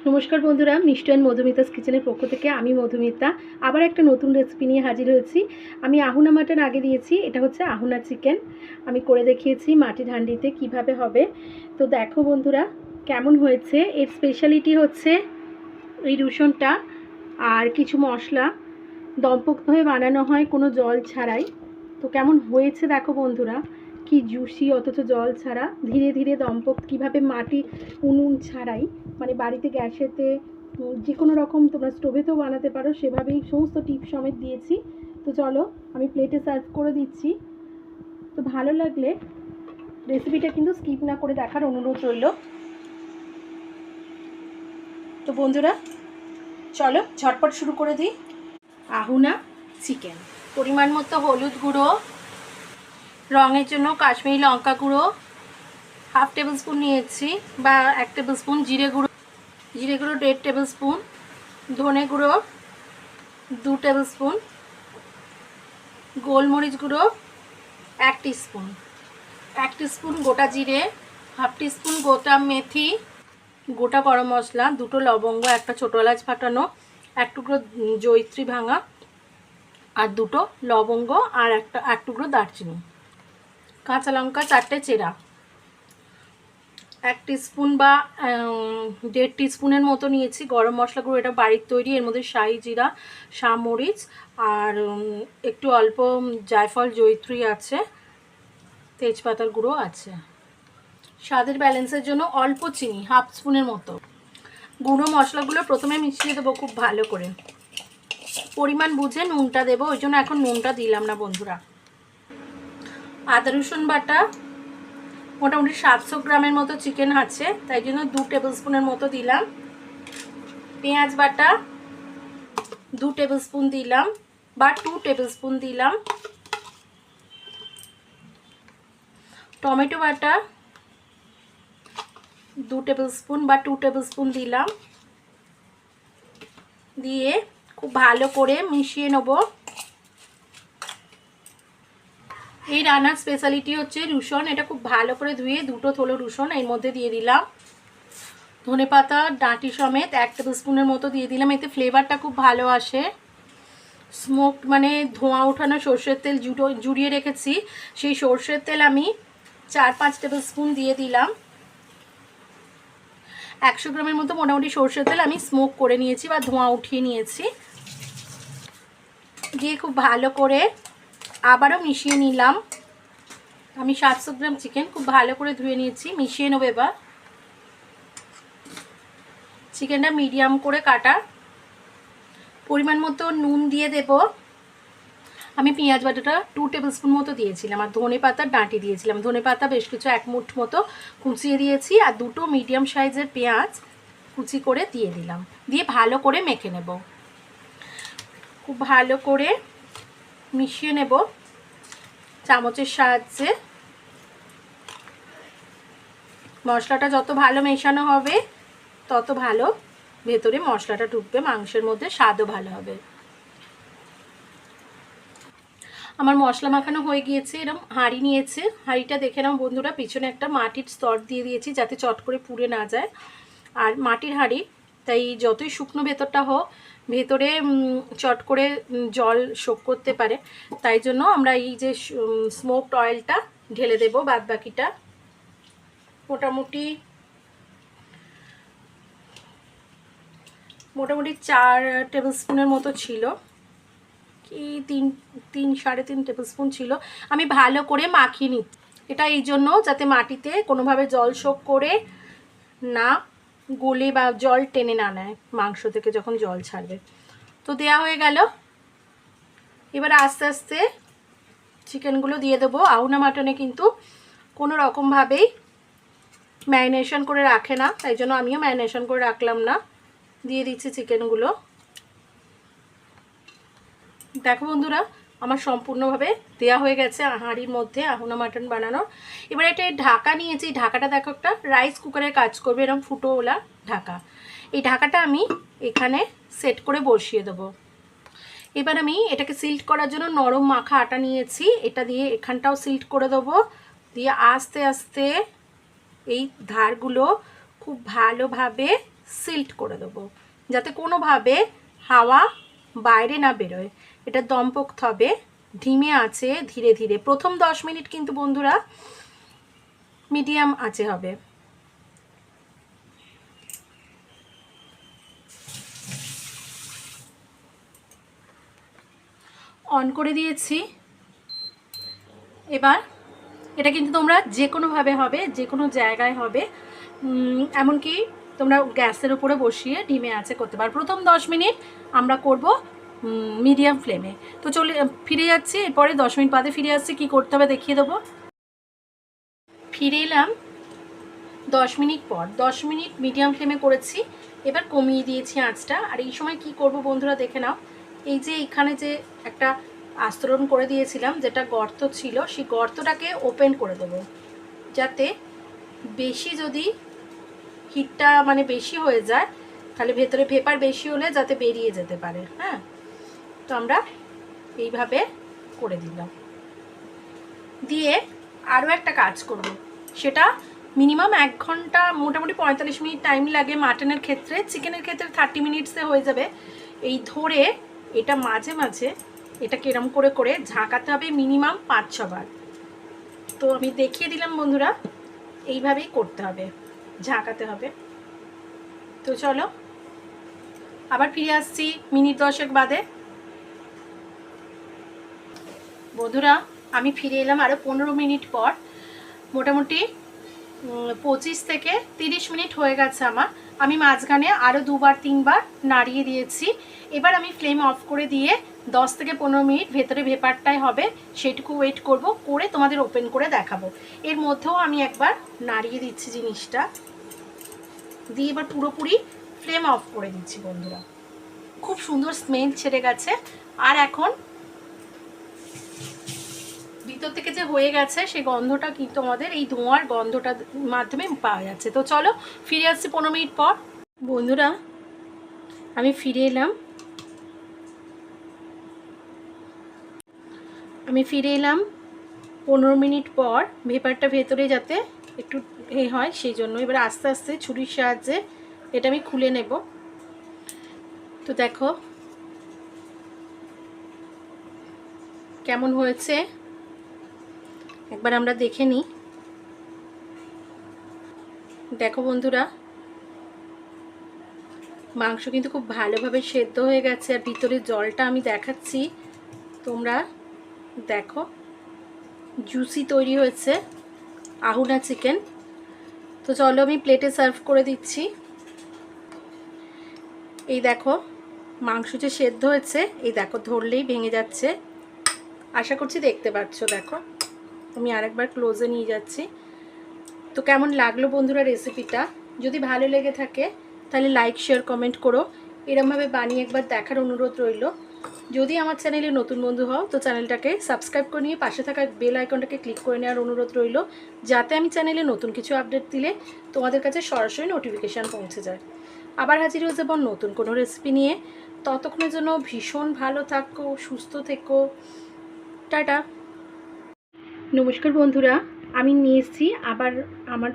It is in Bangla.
নমস্কার বন্ধুরা মিষ্টি অ্যান্ড মধুমিতাস কিচেনের পক্ষ থেকে আমি মধুমিতা। আবার একটা নতুন রেসিপি নিয়ে হাজির হয়েছি। আমি আহুনা মাটন আগে দিয়েছি, এটা হচ্ছে আহুনা চিকেন আমি করে দেখিয়েছি মাটির হাঁডিতে কীভাবে হবে। তো দেখো বন্ধুরা, কেমন হয়েছে? এর স্পেশালিটি হচ্ছে এই রসুনটা আর কিছু মশলা। দম্পকভাবে বানানো হয়, কোনো জল ছাড়াই। তো কেমন হয়েছে দেখো বন্ধুরা। কি জুসি, অথচ জল ছাড়া? ধীরে ধীরে দম্পক কীভাবে মাটি, উনুন ছাড়াই? মানে বাড়িতে গ্যাসেতে যে কোনো রকম তোমরা স্টোভেতেও বানাতে পারো, সেভাবেই সমস্ত টিপ সমেত দিয়েছি। তো চলো, আমি প্লেটে সার্ভ করে দিচ্ছি। তো ভালো লাগলে রেসিপিটা কিন্তু স্কিপ না করে দেখার অনুরোধ রইল। তো বন্ধুরা, চলো, ঝটপট শুরু করে দিই। আহুনা, চিকেন। পরিমাণ মতো হলুদ গুঁড়ো রঙের জন্য কাশ্মীরি লঙ্কা গুঁড়ো হাফ টেবিল স্পুন নিয়েছি বা এক টেবিল স্পুন জিরে গুঁড়ো জিরে গুঁড়ো দেড় টেবিল স্পুন ধনে গুঁড়ো দু টেবিল স্পুন গোলমরিচ গুঁড়ো এক স্পুন এক স্পুন গোটা জিরে হাফ স্পুন গোটা মেথি গোটা গরম মশলা দুটো লবঙ্গ একটা ছোটো এলাচ ফাটানো এক টুকরো উম, জয়িত্রী ভাঙা আর দুটো লবঙ্গ আর একটা এক টুকরো দারচিনি। কাঁচা লঙ্কা চারটে চেরা। এক স্পুন বা দেড় স্পুনের মতো নিয়েছি। গরম মশলা গুঁড়ো, এটা বাড়ির তৈরি, এর মধ্যে শাহি জিরা সামরিচ আর একটু অল্প জায়ফল জৈত্রী আছে, তেজপাতার গুঁড়ো আছে। স্বাদের ব্যালেন্সের জন্য অল্প চিনি, হাফ স্পুনের মতো। গুঁড়ো মশলাগুলো প্রথমে মিশিয়ে দেবো খুব ভালো করে। পরিমাণ বুঝে নুনটা দেবো, ওই জন্য এখন নুনটা দিলাম না বন্ধুরা। আদা রসুন বাটা, মোটামুটি সাতশো গ্রামের মতো চিকেন আছে, তাই জন্য দু টেবিল স্পুনের মতো দিলাম। পেঁয়াজ বাটা দু টেবিল স্পুন দিলাম বা টু টেবিল স্পুন দিলাম। টমেটো বাটা দু টেবিল স্পুন বা টু টেবিল স্পুন দিলাম। দিয়ে খুব ভালো করে মিশিয়ে নেব। এই রান্নার স্পেশালিটি হচ্ছে রুসন। এটা খুব ভালো করে ধুয়ে দুটো থলো রুসন এর মধ্যে দিয়ে দিলাম। ধনে পাতা, ডাঁটি সমেত এক টেবিল স্পুনের মতো দিয়ে দিলাম। এতে ফ্লেভারটা খুব ভালো আসে। স্মোক মানে ধোঁয়া ওঠানো সর্ষের তেল জুটো জুড়িয়ে রেখেছি। সেই সর্ষের তেল আমি চার পাঁচ টেবিল স্পুন দিয়ে দিলাম। একশো গ্রামের মতো মোটামুটি সর্ষের তেল আমি স্মোক করে নিয়েছি বা ধোঁয়া উঠিয়ে নিয়েছি। দিয়ে খুব ভালো করে আবারও মিশিয়ে নিলাম। আমি সাতশো গ্রাম চিকেন খুব ভালো করে ধুয়ে নিয়েছি, মিশিয়ে নেব এবার। চিকেনটা মিডিয়াম করে কাটা পরিমাণ মতো নুন দিয়ে দেব। আমি পেঁয়াজ বাটাটা টু টেবিল স্পুন মতো দিয়েছিলাম আর ধনে পাতার ডাঁটি দিয়েছিলাম। ধনে পাতা বেশ কিছু এক মুঠ মতো কুচিয়ে দিয়েছি আর দুটো মিডিয়াম সাইজের পেঁয়াজ কুচি করে দিয়ে দিলাম। দিয়ে ভালো করে মেখে নেব। খুব ভালো করে মিশিয়ে নেব চামচের সাহায্যে। মশলাটা যত ভালো মেশানো হবে, তত ভালো ভেতরে মশলাটা ঢুকবে, মাংসের মধ্যে স্বাদও ভালো হবে। আমার মশলা মাখানো হয়ে গিয়েছে এরকম হাঁড়ি নিয়েছে। হাঁড়িটা দেখে নাও বন্ধুরা, পিছনে একটা মাটির স্তর দিয়ে দিয়েছি যাতে চট করে পুড়ে না যায়। আর মাটির হাঁড়ি, তাই যতই শুকনো ভেতরটা হোক ভেতরে চট করে জল শোক করতে পারে। তাই জন্য আমরা এই যে স্মোকড অয়েলটা ঢেলে দেবো বাদ বাকিটা মোটামুটি মোটামুটি চার টেবিল স্পুনের মতো ছিল। কি, তিন তিন, সাড়ে তিন টেবিল স্পুন ছিল। আমি ভালো করে মাখিয়ে এটা এই জন্য যাতে মাটিতে কোনোভাবে জল শোক করে না গলে বা জল টেনে না নেয়, মাংস থেকে যখন জল ছাড়বে। তো দেয়া হয়ে গেল। এবার আস্তে আস্তে চিকেনগুলো দিয়ে দেবো। আউনা মাটনে কিন্তু কোনো রকমভাবেই ম্যারিনেশন করে রাখে না, তাই জন্য আমিও ম্যারিনেশন করে রাখলাম না। দিয়ে দিচ্ছি চিকেনগুলো। দেখো বন্ধুরা আমার সম্পূর্ণভাবে দেয়া হয়ে গেছে হাঁড়ির মধ্যে আহুনা মাটন বানানো। এবার এটা ঢাকা নিয়েছি ঢাকাটা দেখো একটা রাইস কুকারে কাজ করবে এরকম ফুটোওয়ালা ঢাকা। এই ঢাকাটা আমি এখানে সেট করে বসিয়ে দেবো। এবার আমি এটাকে সিল্ট করার জন্য নরম মাখা আটা নিয়েছি, এটা দিয়ে এখানটাও সিল্ট করে দেবো। দিয়ে আস্তে আস্তে এই ধারগুলো খুব ভালোভাবে সিল্ট করে দেবো, যাতে কোনোভাবে হাওয়া বাইরে না বেরোয়। এটা দম পকতে হবে ধিমে আছে ধীরে ধীরে। প্রথম দশ মিনিট কিন্তু বন্ধুরা মিডিয়াম আছে হবে। অন করে দিয়েছি। এবার এটা কিন্তু তোমরা যে কোনোভাবে হবে যে কোনো জায়গায় হবে। এমনকি তোমরা গ্যাসের উপরে বসিয়ে ডিমে আছে করতে পারো। প্রথম দশ মিনিট আমরা করব মিডিয়াম ফ্লেমে তো চলে ফিরে যাচ্ছি, এরপরে দশ মিনিট বাদে ফিরে আসছি, কী করতে হবে দেখিয়ে দেবো। ফিরে এলাম দশ মিনিট পর। দশ মিনিট মিডিয়াম ফ্লেমে করেছি, এবার কমিয়ে দিয়েছি আঁচটা। আর এই সময় কি করব বন্ধুরা দেখে নাও। এই যে এখানে যে একটা আস্তরণ করে দিয়েছিলাম, যেটা গর্ত ছিল, সেই গর্তটাকে ওপেন করে দেবো। যাতে বেশি যদি হিটটা মানে বেশি হয়ে যায়, তাহলে ভেতরে পেপার বেশি হলে যাতে বেরিয়ে যেতে পারে হ্যাঁ? তো আমরা এইভাবে করে দিলাম। দিয়ে আরও একটা কাজ করব। সেটা মিনিমাম এক ঘণ্টা, মোটামুটি পঁয়তাল্লিশ মিনিট টাইম লাগে মাটনের ক্ষেত্রে। চিকেনের ক্ষেত্রে থার্টি মিনিটসে হয়ে যাবে। এই ধরে এটা মাঝে মাঝে এটা কেরম করে করে ঝাঁকাতে হবে মিনিমাম পাঁচ ছবার তো আমি দেখিয়ে দিলাম বন্ধুরা, এইভাবেই করতে হবে, ঝাঁকাতে হবে। তো চলো, আবার ফিরে আসছি মিনিট দশেক বাদে। বন্ধুরা, আমি ফিরে এলাম আরও পনেরো মিনিট পর। মোটামুটি পঁচিশ থেকে তিরিশ মিনিট হয়ে গেছে আমার। আমি মাঝখানে আরও দুবার, তিনবার নাড়িয়ে দিয়েছি। এবার আমি ফ্লেম অফ করে দিয়ে দশ থেকে পনেরো মিনিট ভেতরে ভেপারটাই হবে। সেটুকু ওয়েট করব, করে তোমাদের ওপেন করে দেখাবো। এর মধ্যেও আমি একবার নাড়িয়ে দিচ্ছি জিনিসটা। দিয়ে এবার পুরোপুরি ফ্লেম অফ করে দিচ্ছি বন্ধুরা। খুব সুন্দর স্মেল ছেড়ে গেছে। আর এখন ভিতর থেকে যে হয়ে গেছে, সেই গন্ধটা কিন্তু আমাদের এই ধোঁয়ার গন্ধটার মাধ্যমে পাওয়া যাচ্ছে। তো চলো, ফিরে আসছি পনেরো মিনিট পর। বন্ধুরা, আমি ফিরে এলাম। আমি ফিরে এলাম পনেরো মিনিট পর, ভেপারটা ভেতরে যাতে একটু এ হয়, সেই জন্য। এবার আস্তে আস্তে ছুরির সাহায্যে এটা আমি খুলে নেব। তো দেখো, কেমন হয়েছে? একবার আমরা দেখে নিই। দেখো বন্ধুরা, মাংস কিন্তু খুব ভালোভাবে সেদ্ধ হয়ে গেছে আর ভিতরে জলটা আমি দেখাচ্ছি। তোমরা দেখো জুসি তৈরি হয়েছে আহুনা চিকেন তো চলো আমি প্লেটে সার্ভ করে দিচ্ছি। এই দেখো, মাংস যে সেদ্ধ হয়েছে, এই দেখো ধরলেই ভেঙে যাচ্ছে। আশা করছি দেখতে পাচ্ছ, দেখো। আমি আরেকবার ক্লোজে নিয়ে যাচ্ছি। তো কেমন লাগল বন্ধুরা রেসিপিটা যদি ভালো লেগে থাকে, তাহলে লাইক শেয়ার কমেন্ট করো। এরমভাবে বানিয়ে একবার দেখার অনুরোধ রইল। যদি আমার চ্যানেলে নতুন বন্ধু হও, তো চ্যানেলটাকে সাবস্ক্রাইব করে নিয়ে পাশে থাকা বেল আইকনটাকে ক্লিক করে নেওয়ার অনুরোধ রইল, যাতে আমি চ্যানেলে নতুন কিছু আপডেট দিলে তোমাদের কাছে সরাসরি নোটিফিকেশান পৌঁছে যায়। আবার হাজির হয়ে যাব নতুন কোনো রেসিপি নিয়ে। ততক্ষণের জন্য ভীষণ ভালো থাকো, সুস্থ থেকো। টাটা। নমস্কার বন্ধুরা আমি নিয়ে এসেছি আবার আমার